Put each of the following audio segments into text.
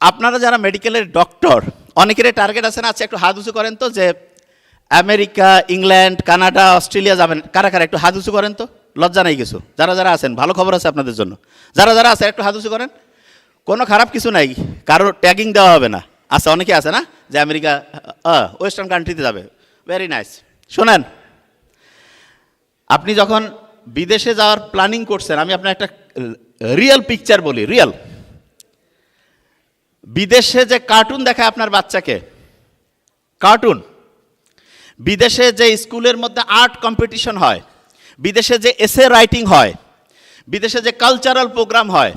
আপনারা যারা মেডিকেলের ডক্টর অনেকেরই টার্গেট আছে না আচ্ছা একটু হাত উঁচু করেন তো, যে আমেরিকা, ইংল্যান্ড, কানাডা, অস্ট্রেলিয়া যাবেন, কারা কারা একটু হাত উঁচু করেন তো? লজ্জা নাই কিছু। যারা যারা আছেন, ভালো খবর আছে আপনাদের জন্য। যারা যারা আছে, একটু হাত উঁচু করেন। কোনো খারাপ কিছু নাই কারও ট্যাগিং দেওয়া হবে না। আচ্ছা অনেকে আছে না, যে আমেরিকা ওয়েস্টার্ন কান্ট্রিতে যাবে। ভেরি নাইস শোনেন, আপনি যখন বিদেশে যাওয়ার প্ল্যানিং করছেন, আমি আপনার একটা রিয়েল পিকচার বলি রিয়েল বিদেশে যে কার্টুন দেখায় আপনার বাচ্চাকে? কার্টুন বিদেশে যে স্কুলের মধ্যে আর্ট কম্পিটিশন হয়, বিদেশে যে এসে রাইটিং হয়, বিদেশে যে কালচারাল প্রোগ্রাম হয়,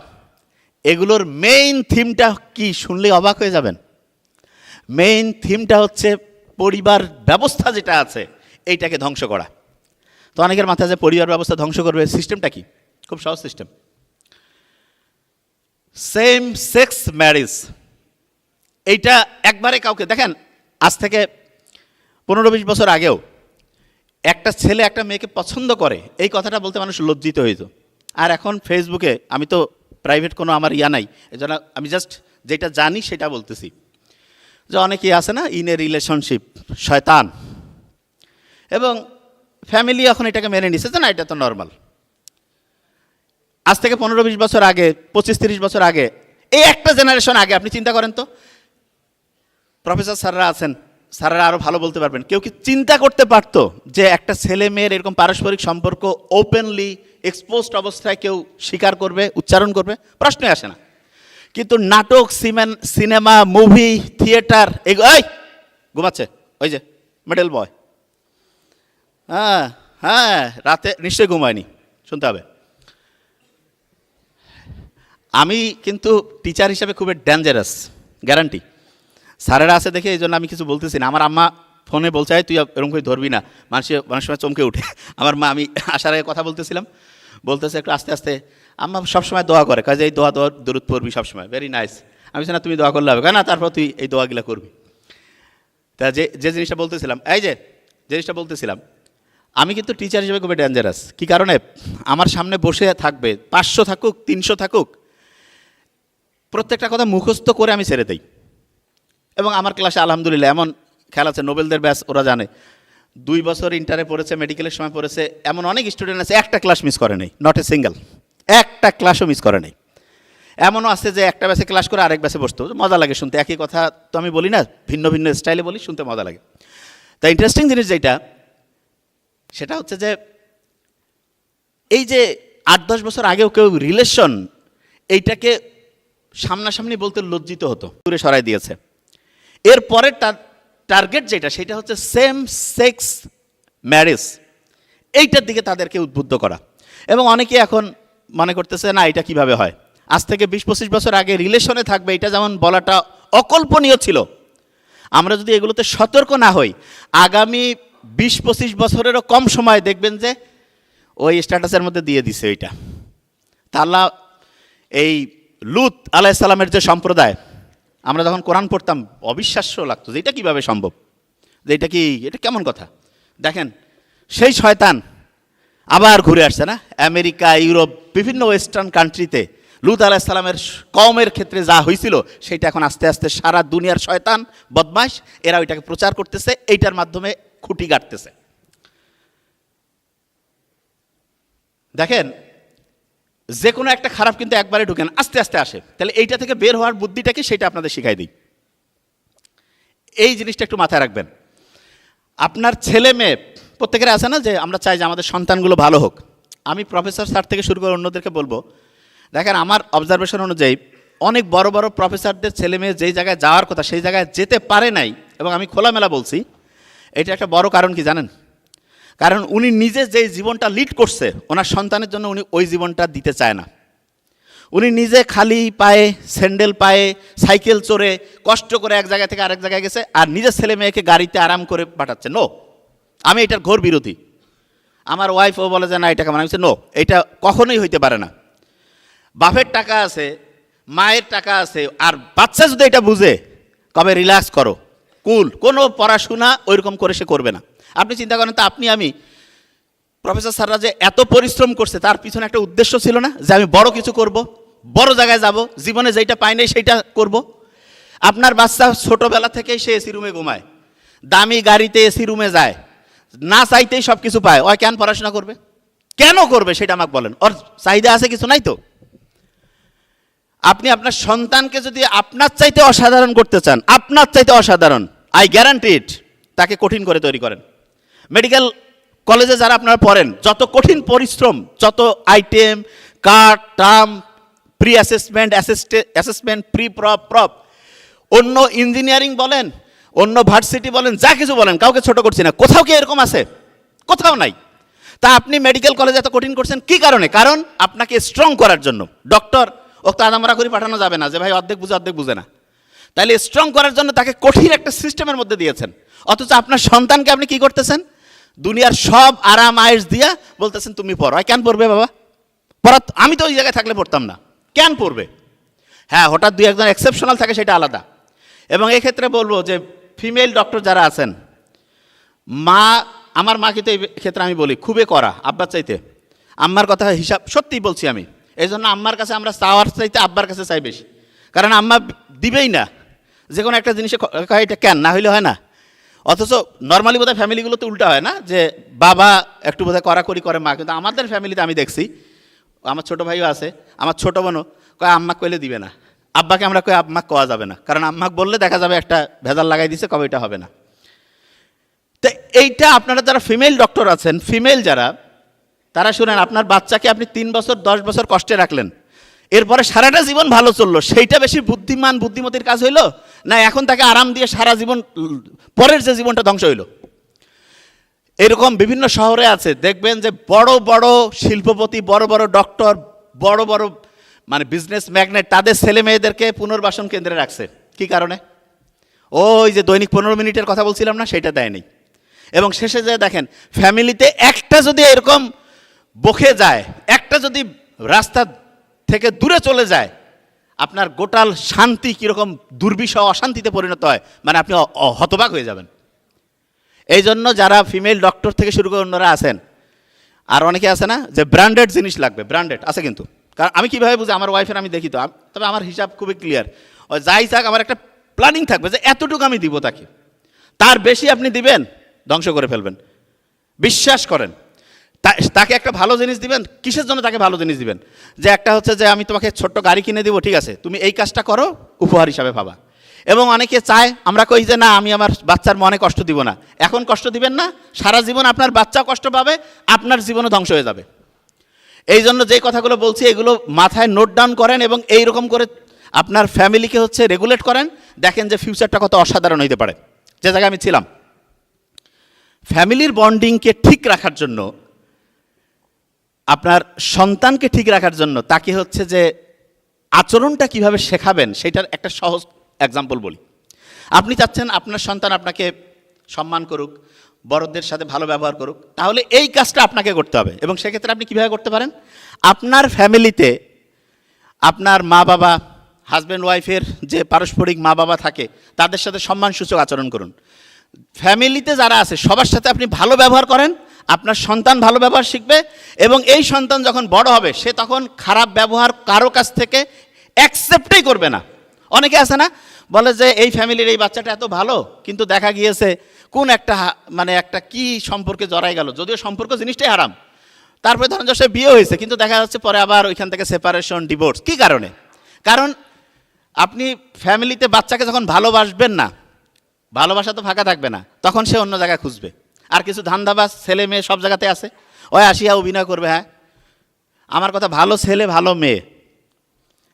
এগুলোর মেইন থিমটা কি শুনলে অবাক হয়ে যাবেন? মেইন থিমটা হচ্ছে পরিবার ব্যবস্থা যেটা আছে, এইটাকে ধ্বংস করা। তো অনেকের মাথায় যে পরিবার ব্যবস্থা ধ্বংস করবে সিস্টেমটা কি? খুব সহজ সিস্টেম সেম সেক্স ম্যারেজ এইটা একবারে কাউকে, দেখেন, আজ থেকে পনেরো বিশ বছর আগেও একটা ছেলে একটা মেয়েকে পছন্দ করে, এই কথাটা বলতে মানুষ লজ্জিত হইতো আর এখন ফেসবুকে, আমি তো প্রাইভেট কোনো আমার ইয়া নাই, এজন্য আমি জাস্ট যেটা জানি সেটা বলতেছি। যে অনেকেই আছে না ইন এ রিলেশনশিপ শয়তান। এবং ফ্যামিলি এখন এটাকে মেনে নিছে যে না, এটা তো নর্মাল আজ থেকে পনেরো বিশ বছর আগে, পঁচিশ তিরিশ বছর আগে, এই একটা জেনারেশন আগে, আপনি চিন্তা করেন তো প্রফেসর স্যাররা আছেন, স্যাররা আরও ভালো বলতে পারবেন। কেউ কি চিন্তা করতে পারতো যে একটা ছেলে মেয়ের এরকম পারস্পরিক সম্পর্ক ওপেনলি এক্সপোজড অবস্থায় কেউ স্বীকার করবে, উচ্চারণ করবে? প্রশ্নই আসে না। কিন্তু নাটক, সিমেন, সিনেমা, মুভি, থিয়েটার এগুলো এই! ঘুমাচ্ছে। ওই যে মেডেল বয় হ্যাঁ হ্যাঁ রাতে নিশ্চয়ই ঘুমায়নি। শুনতে হবে। আমি কিন্তু টিচার হিসাবে খুবই ডেঞ্জারাস গ্যারান্টি স্যারেরা আছে দেখে এই জন্য আমি কিছু বলতেছি না। আমার আম্মা ফোনে বলছে, "এই তুই এরকম করে ধরবি না। মানুষ অনেক সময় চমকে উঠে। আমার মা, আমি আসার আগে কথা বলতেছিলাম। বলতেছে একটু আস্তে আস্তে, আম্মা সবসময় দোয়া করে। কাজে এই দোয়া দোয়া দূরত পড়বি সবসময়। ভেরি নাইস আমি না, তুমি দোয়া করলে হবে। কেন তারপর তুই এই দোয়াগুলো করবি। তা যে যে জিনিসটা বলতেছিলাম, এই যে জিনিসটা বলতেছিলাম, আমি কিন্তু টিচার হিসেবে খুবই ডেঞ্জারাস কী কারণে? আমার সামনে বসে থাকবে, পাঁচশো থাকুক, তিনশো থাকুক, প্রত্যেকটা কথা মুখস্থ করে আমি ছেড়ে দিই। এবং আমার ক্লাসে আলহামদুলিল্লাহ, এমন খেলা আছে, নোবেলদের ব্যাস ওরা জানে। দুই বছর ইন্টারে পড়েছে মেডিকেলের সময় পড়েছে, এমন অনেক স্টুডেন্ট আছে, একটা ক্লাস মিস করে নেই নট এ সিঙ্গেল একটা ক্লাসও মিস করে নেই। এমনও আছে যে একটা ব্যাসে ক্লাস করে আরেক ব্যাসে বসতো, মজা লাগে শুনতে। একই কথা তো আমি বলি না, ভিন্ন ভিন্ন স্টাইলে বলি, শুনতে মজা লাগে। তা ইন্টারেস্টিং জিনিস যেটা, সেটা হচ্ছে যে, এই যে আট দশ বছর আগেও কেউ রিলেশন এইটাকে সামনাসামনি বলতে লজ্জিত হতো। দূরে সরাই দিয়েছে। এর পরের টার্গেট যেটা, সেটা হচ্ছে সেম সেক্স ম্যারেজ এইটার দিকে তাদেরকে উদ্বুদ্ধ করা। এবং অনেকে এখন মনে করতেছে, না, এটা কীভাবে হয়? আজ থেকে বিশ পঁচিশ বছর আগে রিলেশনে থাকবে, এটা যেমন বলাটা অকল্পনীয় ছিল। আমরা যদি এগুলোতে সতর্ক না হই, আগামী বিশ পঁচিশ বছরেরও কম সময় দেখবেন যে, ওই স্ট্যাটাসের মধ্যে দিয়ে দিছে ওইটা। তাল্লা এই লুত আলাইসাল্লামের যে সম্প্রদায় আমরা যখন কোরআন পড়তাম, অবিশ্বাস্য লাগতো যে এটা কীভাবে সম্ভব? যে এটা কি, এটা কেমন কথা? দেখেন, সেই শয়তান আবার ঘুরে আসছে না? আমেরিকা, ইউরোপ, বিভিন্ন ওয়েস্টার্ন কান্ট্রিতে লুত আলাহিসাল্লামের কমের ক্ষেত্রে যা হয়েছিল সেটা এখন আস্তে আস্তে সারা দুনিয়ার শয়তান বদমাস এরা ওইটাকে প্রচার করতেছে, এইটার মাধ্যমে খুঁটি গাড়তেছে দেখেন যে কোনো একটা খারাপ কিন্তু একবারে ঢুকেন আস্তে আস্তে আসে। তাহলে এইটা থেকে বের হওয়ার বুদ্ধিটাকে সেটা আপনাদের শিখাই দিই। এই জিনিসটা একটু মাথায় রাখবেন। আপনার ছেলে মেয়ে, প্রত্যেকের আছে না যে আমরা চাই যে আমাদের সন্তানগুলো ভালো হোক। আমি প্রফেসর স্যার থেকে শুরু করে অন্যদেরকে বলব, দেখেন আমার অবজারভেশন অনুযায়ী অনেক বড় বড় প্রফেসরদের ছেলে মেয়ে যেই জায়গায় যাওয়ার কথা, সেই জায়গায় যেতে পারে নাই, এবং আমি খোলামেলা বলছি, এটা একটা বড় কারণ কি জানেন? কারণ উনি নিজে যেই জীবনটা লিড করছে, ওনার সন্তানের জন্য উনি ওই জীবনটা দিতে চায় না। উনি নিজে খালি পায়ে স্যান্ডেল পায়ে সাইকেল চড়ে কষ্ট করে এক জায়গা থেকে আরেক জায়গায় গেছে আর নিজের ছেলে মেয়েকে গাড়িতে আরাম করে পাঠাচ্ছে। নো আমি এটার ঘোর বিরোধী। আমার ওয়াইফও বলে যে, না এটা কেমন নো এটা কখনোই হইতে পারে না। বাপের টাকা আছে, মায়ের টাকা আছে, আর বাচ্চা যদি এটা বুঝে কবে রিল্যাক্স করো। কুল, কোনো পড়াশোনা ওইরকম করে সে করবে না। আপনি চিন্তা করেন তো, আপনি আমি, প্রফেসর স্যাররা যে এত পরিশ্রম করছে, তার পিছনে একটা উদ্দেশ্য ছিল না? যে আমি বড় কিছু করব, বড় জায়গায় যাব, জীবনে যেটা পাই নাই সেইটা করব। আপনার বাচ্চা ছোটোবেলা থেকেই সে এসি রুমে ঘুমায়। দামি গাড়িতে এসি রুমে যায়। না চাইতেই সব কিছু পায়। ওই কেন পড়াশোনা করবে? কেন করবে সেটা আমাকে বলেন। ওর চাহিদা আছে কিছু নাই তো? আপনি আপনার সন্তানকে যদি আপনার চাইতে অসাধারণ করতে চান, আপনার চাইতে অসাধারণ আই গ্যারান্টি ইট তাকে কঠিন করে তৈরি করেন। মেডিকেল কলেজে যারা আপনারা পড়েন, যত কঠিন পরিশ্রম, যত item card term pre assessment assessment pre prep prep অন্য ইঞ্জিনিয়ারিং বলেন, অন্য ভার্সিটি বলেন, যা কিছু বলেন, কাউকে ছোট করছি না, কোথাও কি এরকম আছে? কোথাও নাই। তা আপনি মেডিকেল কলেজে এত কঠিন করছেন কি কারণে? কারণ আপনাকে স্ট্রং করার জন্য। ডক্টর ও তো আদামরা করে পাঠানো যাবে না যে ভাই অর্ধেক বুঝে অর্ধেক বুঝে না। তাহলে স্ট্রং করার জন্য তাকে কঠিন একটা সিস্টেমের মধ্যে দিয়েছেন। অথচ আপনার সন্তানকে আপনি কি করতেছেন? দুনিয়ার সব আরাম আয়েস দিয়া বলতেছেন, তুমি পড়ো। কেন পড়বে বাবা? পড়া আমি তো ওই জায়গায় থাকলে পড়তাম না। কেন পড়বে? হ্যাঁ হঠাৎ দুই একজন এক্সেপশনাল থাকে, সেটা আলাদা। এবং এক্ষেত্রে বলব যে ফিমেল ডক্টর যারা আছেন, মা, আমার মাকে তো এই ক্ষেত্রে আমি বলি, খুবই করা আব্বার চাইতে। আম্মার কথা হিসাব, সত্যিই বলছি আমি। এই জন্য আম্মার কাছে আমরা চাওয়ার চাইতে আব্বার কাছে চাই বেশি। কারণ আম্মা দিবেই না। যে কোনো একটা জিনিসে এটা কেন? না হইলে হয় না। অথচ নর্মালি বোধহয় ফ্যামিলিগুলোতে উল্টা হয় না যে, বাবা একটু বোধহয় কড়াকড়ি করে, মা, কিন্তু আমাদের ফ্যামিলিতে আমি দেখছি, আমার ছোটো ভাইও আছে, আমার ছোটো বোনও কয়, আম্মা কইলে দিবে না। আব্বাকে আমরা কই, আম্মা কোয়া যাবে না। কারণ আম্মাকে বললে দেখা যাবে একটা ভেজাল লাগাই দিছে, কবে এটা হবে না। তো এইটা আপনারা যারা ফিমেল ডক্টর আছেন ফিমেল যারা তারা শুনেন, আপনার বাচ্চাকে আপনি তিন বছর, দশ বছর কষ্টে রাখলেন। এরপরে সারাটা জীবন ভালো চলল। সেইটা বেশি বুদ্ধিমান, বুদ্ধিমতির কাজ হইল? না, এখন তাকে আরাম দিয়ে সারা জীবন, পরের যে জীবনটা ধ্বংস হইল? এরকম বিভিন্ন শহরে আছে। দেখবেন যে বড় বড় শিল্পপতি, বড় বড় ডক্টর, বড় বড় মানে বিজনেস ম্যাগনেট তাদের ছেলে মেয়েদেরকে পুনর্বাসন কেন্দ্রে রাখছে। কি কারণে? ওই যে দৈনিক পনেরো মিনিটের কথা বলছিলাম না সেটা দেয়নি। এবং শেষে যে দেখেন ফ্যামিলিতে একটা যদি এরকম বকে যায়, একটা যদি রাস্তা থেকে দূরে চলে যায়, আপনার গোটাল শান্তি কীরকম দুর্বিষহ অশান্তিতে পরিণত হয় মানে আপনি হতবাক হয়ে যাবেন। এই জন্য যারা ফিমেল ডক্টর থেকে শুরু করে অন্যরা আছেন, আর অনেকে আছে না, যে ব্র্যান্ডেড জিনিস লাগবে ব্র্যান্ডেড আছে কিন্তু। কারণ আমি কীভাবে বুঝি, আমার ওয়াইফের আমি দেখি তো তবে আমার হিসাব খুবই ক্লিয়ার যাই থাক, আমার একটা প্ল্যানিং থাকবে যে এতটুকু আমি দিব তাকে। তার বেশি আপনি দিবেন, ধ্বংস করে ফেলবেন। বিশ্বাস করেন তাকে একটা ভালো জিনিস দিবেন, কিসের জন্য তাকে ভালো জিনিস দিবেন? যে একটা হচ্ছে যে আমি তোমাকে ছোট্ট গাড়ি কিনে দিব, ঠিক আছে, তুমি এই কাজটা করো, উপহার হিসাবে পাবা। এবং অনেকে চায়, আমরা কই যে না, আমি আমার বাচ্চার মনে কষ্ট দিব না। এখন কষ্ট দিবেন না, সারা জীবন আপনার বাচ্চা কষ্ট পাবে, আপনার জীবনও ধ্বংস হয়ে যাবে। এই জন্য যে কথাগুলো বলছি, এগুলো মাথায় নোট ডাউন করেন এবং এই রকম করে আপনার ফ্যামিলিকে হচ্ছে রেগুলেট করেন। দেখেন যে ফিউচারটা কত অসাধারণ হইতে পারে। যে জায়গায় আমি ছিলাম। ফ্যামিলির বন্ডিংকে ঠিক রাখার জন্য আপনার সন্তানকে ঠিক রাখার জন্য তাকে হচ্ছে যে আচরণটা কীভাবে শেখাবেন, সেটার একটা সহজ এক্সাম্পল বলি। আপনি চাচ্ছেন আপনার সন্তান আপনাকে সম্মান করুক, বড়দের সাথে ভালো ব্যবহার করুক, তাহলে এই কাজটা আপনাকে করতে হবে। এবং সেক্ষেত্রে আপনি কীভাবে করতে পারেন? আপনার ফ্যামিলিতে আপনার মা বাবা হাজব্যান্ড ওয়াইফের যে পারস্পরিক মা বাবা থাকে, তাদের সাথে সম্মানসূচক আচরণ করুন। ফ্যামিলিতে যারা আছে, সবার সাথে আপনি ভালো ব্যবহার করেন আপনার সন্তান ভালো ব্যবহার শিখবে এবং এই সন্তান যখন বড় হবে, সে তখন খারাপ ব্যবহার কারও কাছ থেকে অ্যাকসেপ্টই করবে না। অনেকে আছে না, বলে যে এই ফ্যামিলির এই বাচ্চাটা এত ভালো, কিন্তু দেখা গিয়েছে কোন একটা মানে একটা কি সম্পর্কে জড়াই গেল, যদিও সম্পর্ক জিনিসটাই হারাম। তারপরে ধরেন যে সে বিয়ে হয়েছে, কিন্তু দেখা যাচ্ছে পরে আবার ওইখান থেকে সেপারেশন ডিভোর্স কি কারণে? কারণ আপনি ফ্যামিলিতে বাচ্চাকে যখন ভালোবাসবেন না, ভালোবাসা তো ফাঁকা থাকবে না, তখন সে অন্য জায়গায় খুঁজবে। আর কিছু ধান্দাবাজ ছেলে মেয়ে সব জায়গাতে আছে? ওই আসিয়া অভিনয় করবে হ্যাঁ? আমার কথা, ভালো ছেলে, ভালো মেয়ে।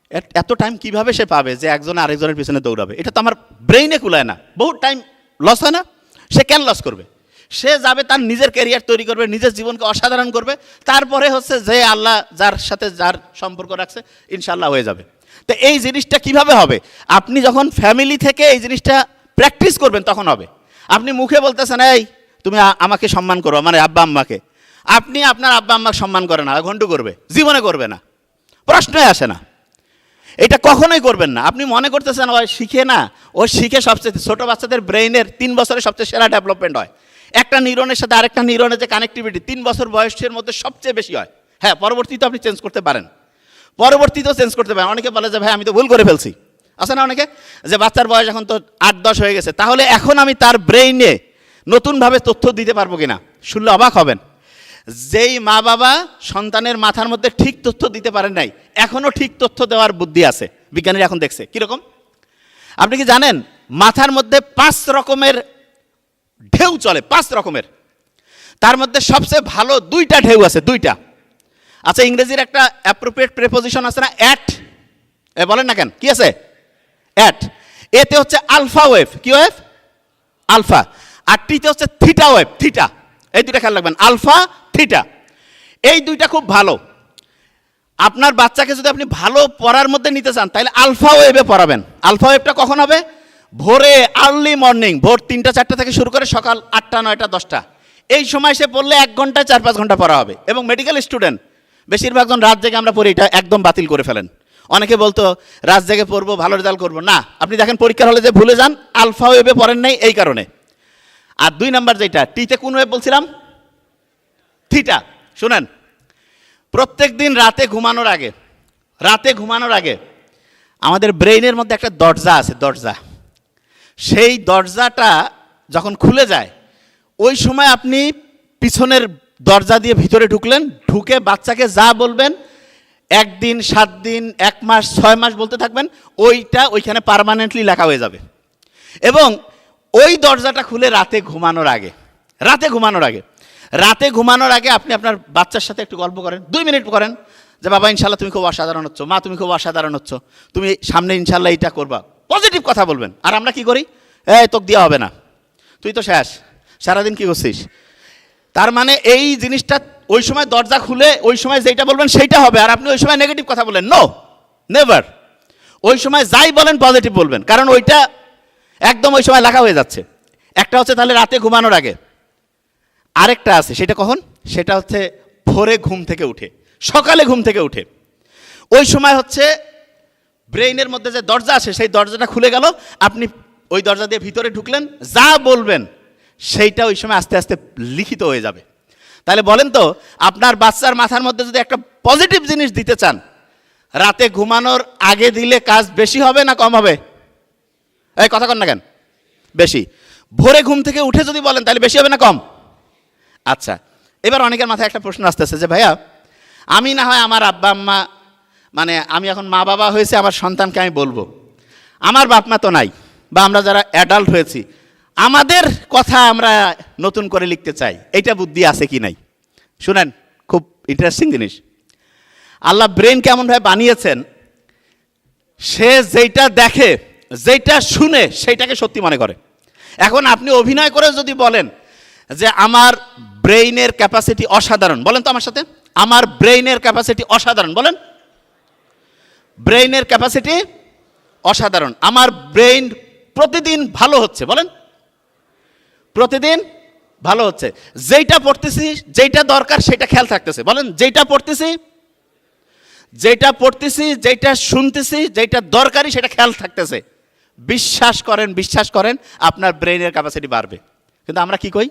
এত- টাইম কীভাবে সে পাবে যে একজন আরেকজনের পিছনে দৌড়াবে? এটা তো আমার ব্রেইনে কুলায় না। বহু টাইম লস হয় না? সে কেন লস করবে? সে যাবে তার নিজের ক্যারিয়ার তৈরি করবে, নিজের জীবনকে অসাধারণ করবে। তারপরে হচ্ছে যে আল্লাহ যার সাথে যার সম্পর্ক রাখছে ইনশাল্লাহ হয়ে যাবে। তো এই জিনিসটা কীভাবে হবে? আপনি যখন ফ্যামিলি থেকে এই জিনিসটা প্র্যাকটিস করবেন, তখন হবে। আপনি মুখে বলতেছেন, এই তুমি আমাকে সম্মান করো মানে আব্বা আম্মাকে। আপনি আপনার আব্বা আম্মাকে সম্মান করে না, ঘন্টু করবে, জীবনে করবে না, প্রশ্নই আসে না। এটা কখনোই করবেন না। আপনি মনে করতেছেন, ওই শিখে না, ও শিখে সবচেয়ে ছোট বাচ্চাদের ব্রেইনের তিন বছরে সবচেয়ে সেরা ডেভেলপমেন্ট হয়। একটা নিউরনের সাথে আরেকটা নিউরনের যে কানেক্টিভিটি তিন বছর বয়সের মধ্যে সবচেয়ে বেশি হয়। হ্যাঁ পরবর্তীতে আপনি চেঞ্জ করতে পারেন। পরবর্তীতেও চেঞ্জ করতে পারেন। অনেকে বলে যে, ভাই, আমি তো ভুল করে ফেলছি। আছে না অনেকে? যে, বাচ্চার বয়স এখন তো আট, দশ হয়ে গেছে। তাহলে এখন আমি তার ব্রেইনে নতুনভাবে তথ্য দিতে পারব কিনা? শুনলে অবাক হবেন। যেই মা বাবা সন্তানের মাথার মধ্যে ঠিক তথ্য দিতে পারেন নাই এখনও ঠিক তথ্য দেওয়ার বুদ্ধি আছে। বিজ্ঞানীরা এখন দেখছে। কীরকম? আপনি কি জানেন, মাথার মধ্যে পাঁচ রকমের ঢেউ চলে, পাঁচ রকমের। তার মধ্যে সবচেয়ে ভালো দুইটা ঢেউ আছে, দুইটা। আচ্ছা ইংরেজির একটা অ্যাপ্রোপ্রিয়েট প্রেপোজিশন আছে না অ্যাট এ, বলেন না কেন? কি আছে? অ্যাট এতে হচ্ছে আলফা ওয়েভ কি ওয়েভ আলফা আর টিতে হচ্ছে থিটা ওয়েভ, থিটা। এই দুইটা খেয়াল রাখবেন, আলফা, থিটা। এই দুইটা খুব ভালো। আপনার বাচ্চাকে যদি আপনি ভালো পড়ার মধ্যে নিতে চান, তাহলে আলফা ওয়েভে পড়াবেন। আলফা ওয়েভটা কখন হবে? ভোরে আর্লি মর্নিং, ভোর তিনটা, চারটা থেকে শুরু করে সকাল আটটা, নয়টা, দশটা। এই সময় সে পড়লে এক ঘন্টায় চার, পাঁচ ঘণ্টা পড়া হবে। এবং মেডিকেল স্টুডেন্ট বেশিরভাগজন রাত জেগে আমরা পড়ি, এটা একদম বাতিল করে ফেলেন। অনেকে বলতো, রাত জেগে পড়ব, ভালো রেজাল্ট করব। না, আপনি দেখেন পরীক্ষার হলে যে ভুলে যান, আলফা ওয়েভে পড়েন নাই এই কারণে। আর দুই নাম্বার যেটা, টিতে কোন ওয়েভ বলছিলাম? থিটা। শুনেন, প্রত্যেক দিন রাতে ঘুমানোর আগে, রাতে ঘুমানোর আগে আমাদের ব্রেইনের মধ্যে একটা দরজা আছে, দরজা। সেই দরজাটা যখন খুলে যায়, ওই সময় আপনি পিছনের দরজা দিয়ে ভিতরে ঢুকলেন, ঢুকে বাচ্চাকে যা বলবেন, একদিন, সাত দিন, এক মাস, ছয় মাস বলতে থাকবেন, ওইটা ওইখানে পার্মানেন্টলি লেখা হয়ে যাবে। এবং ওই দরজাটা খুলে রাতে ঘুমানোর আগে, রাতে ঘুমানোর আগে, রাতে ঘুমানোর আগে আপনি আপনার বাচ্চার সাথে একটু গল্প করেন, দুই মিনিট করেন যে, বাবা ইনশাল্লাহ তুমি খুব অসাধারণ হচ্ছ, মা, তুমি খুব অসাধারণ হচ্ছ, তুমি সামনে ইনশাল্লাহ এইটা করবা। পজিটিভ কথা বলবেন। আর আমরা কি করি? এই, তোক দেওয়া হবে না। তুই তো শেষ। সারাদিন কি করছিস? তার মানে এই জিনিসটা ওই সময় দরজা খুলে, ওই সময় যেটা বলবেন সেইটা হবে। আর আপনি ওই সময় নেগেটিভ কথা বলেন নো নেভার ওই সময় যাই বলেন পজিটিভ বলবেন। কারণ ওইটা একদম ওই সময় লেখা হয়ে যাচ্ছে। একটা হচ্ছে তাহলে রাতে ঘুমানোর আগে। আরেকটা আছে, সেটা কখন? সেটা হচ্ছে ভোরে ঘুম থেকে উঠে, সকালে ঘুম থেকে উঠে। ওই সময় হচ্ছে ব্রেইনের মধ্যে যে দরজা আছে, সেই দরজাটা খুলে গেল, আপনি ওই দরজা দিয়ে ভিতরে ঢুকলেন, যা বলবেন, সেইটা ওই সময় আস্তে আস্তে লিখিত হয়ে যাবে। তাহলে বলেন তো, আপনার বাচ্চার মাথার মধ্যে যদি একটা পজিটিভ জিনিস দিতে চান, রাতে ঘুমানোর আগে দিলে কাজ বেশি হবে না কম হবে? এই কথা কন না কেন? বেশি। ভোরে ঘুম থেকে উঠে যদি বলেন, তাহলে বেশি হবে না কম? আচ্ছা এবার অনেকের মাথায় একটা প্রশ্ন আসতেছে যে, ভাইয়া, আমি না হয় আমার আব্বা আম্মা মানে আমি এখন মা বাবা হয়েছে, আমার সন্তানকে আমি বলব। আমার বাপ মা তো নাই, বা আমরা যারা অ্যাডাল্ট হয়েছি, আমাদের কথা আমরা নতুন করে লিখতে চাই, এইটা বুদ্ধি আছে কি নাই? শুনেন, খুব ইন্টারেস্টিং জিনিস। আল্লাহ ব্রেন কেমনভাবে বানিয়েছেন, সে যেইটা দেখে যেইটা শুনে সেইটাকে সত্যি মনে করে। এখন আপনি অভিনয় করে যদি বলেন যে আমার ব্রেইনের ক্যাপাসিটি অসাধারণ, বলেন তো আমার সাথে, আমার ব্রেইনের ক্যাপাসিটি অসাধারণ, বলেন। ব্রেইনের ক্যাপাসিটি অসাধারণ, আমার ব্রেইন প্রতিদিন ভালো হচ্ছে, বলেন। প্রতিদিন ভালো হচ্ছে। যেইটা পড়তেছি, যেইটা দরকার সেটা খেয়াল থাকতেছে, বলেন। যেইটা পড়তেছি যেটা পড়তেছি যেটা শুনতেছি যেটা দরকারি সেটা খেয়াল থাকতেছে। বিশ্বাস করেন বিশ্বাস করেন, আপনার ব্রেনের ক্যাপাসিটি বাড়বে। কিন্তু আমরা কি কই?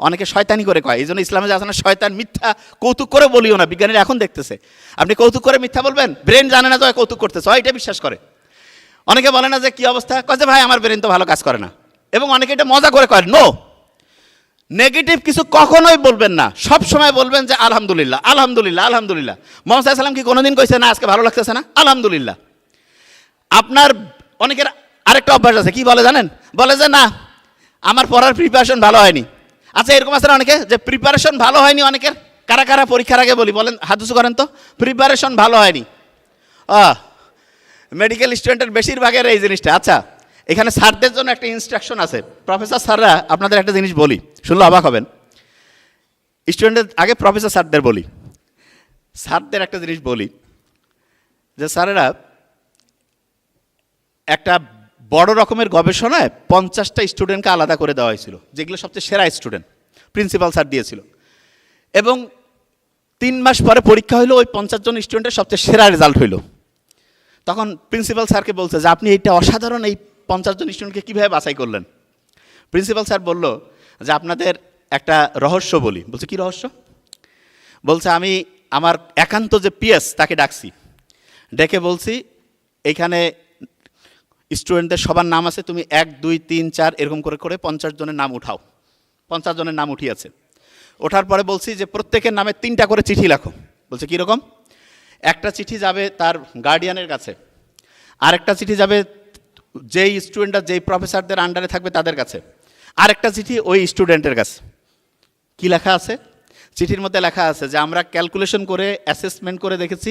অনেকে শয়তানি করে কয় এই জন্য ইসলামে না, শয়তান মিথ্যা কৌতুক করে বলিও না, বিজ্ঞানীরা এখন দেখতেছে। আপনি কৌতুক করে মিথ্যা বলবেন ব্রেন জানে না তো কৌতুক করতেছে হয় এটা বিশ্বাস করে। অনেকে বলে না যে কি অবস্থা? কয় ভাই, আমার ব্রেন তো ভালো কাজ করে না। এবং অনেকে এটা মজা করে কয় নো নেগেটিভ কিছু কখনোই বলবেন না। সব সময় বলবেন যে, আলহামদুলিল্লাহ আলহামদুলিল্লাহ আলহামদুলিল্লাহ। মোহাম্মদ সাল্লাম কি কোনোদিন কইছে না আজকে ভালো লাগতেছে না? আলহামদুলিল্লাহ। আপনার, অনেকের আরেকটা অভ্যাস আছে, কি বলে জানেন? বলে যে, না, আমার পড়ার প্রিপারেশন ভালো হয়নি। আচ্ছা এরকম আছে অনেকে? যে প্রিপারেশন ভালো হয়নি অনেকের? কারা কারা পরীক্ষার আগে বলি, বলেন হাদুসু করেন তো। প্রিপারেশন ভালো হয়নি। মেডিকেল স্টুডেন্টের বেশিরভাগের এই জিনিসটা। আচ্ছা এখানে স্যারদের জন্য একটা ইনস্ট্রাকশন আছে। প্রফেসর স্যাররা, আপনাদের একটা জিনিস বলি, শুনলে অবাক হবেন। স্টুডেন্টদের আগে প্রফেসর স্যারদের বলি। স্যারদের একটা জিনিস বলি, যে স্যারেরা একটা বড় রকমের গবেষণায় পঞ্চাশটা স্টুডেন্টকে আলাদা করে দেওয়া হয়েছিল, যেগুলো সবচেয়ে সেরা স্টুডেন্ট, প্রিন্সিপাল স্যার দিয়েছিল। এবং তিন মাস পরে পরীক্ষা হইল, ওই পঞ্চাশ জন স্টুডেন্টের সবচেয়ে সেরা রেজাল্ট হইল। তখন প্রিন্সিপাল স্যারকে বলছে যে, আপনি এইটা অসাধারণ, এই পঞ্চাশ জন স্টুডেন্টকে কীভাবে বাছাই করলেন? প্রিন্সিপাল স্যার বলল যে, আপনাদের একটা রহস্য বলি। বলছে, কি রহস্য? বলছে, আমি আমার একান্ত যে পিএস, তাকে ডাকছি। ডেকে বলছি, এখানে স্টুডেন্টদের সবার নাম আছে, তুমি এক, দুই, তিন, চার, এরকম করে করে পঞ্চাশ জনের নাম উঠাও। পঞ্চাশ জনের নাম উঠিয়েছে। ওঠার পরে বলছি যে, প্রত্যেকের নামে তিনটা করে চিঠি লেখো। বলছে কীরকম একটা চিঠি যাবে তার গার্ডিয়ানের কাছে, আরেকটা চিঠি যাবে যেই স্টুডেন্টরা যেই প্রফেসরদের আন্ডারে থাকবে তাদের কাছে, আরেকটা চিঠি ওই স্টুডেন্টের কাছে। কি লেখা আছে? চিঠির মধ্যে লেখা আছে যে, আমরা ক্যালকুলেশন করে অ্যাসেসমেন্ট করে দেখেছি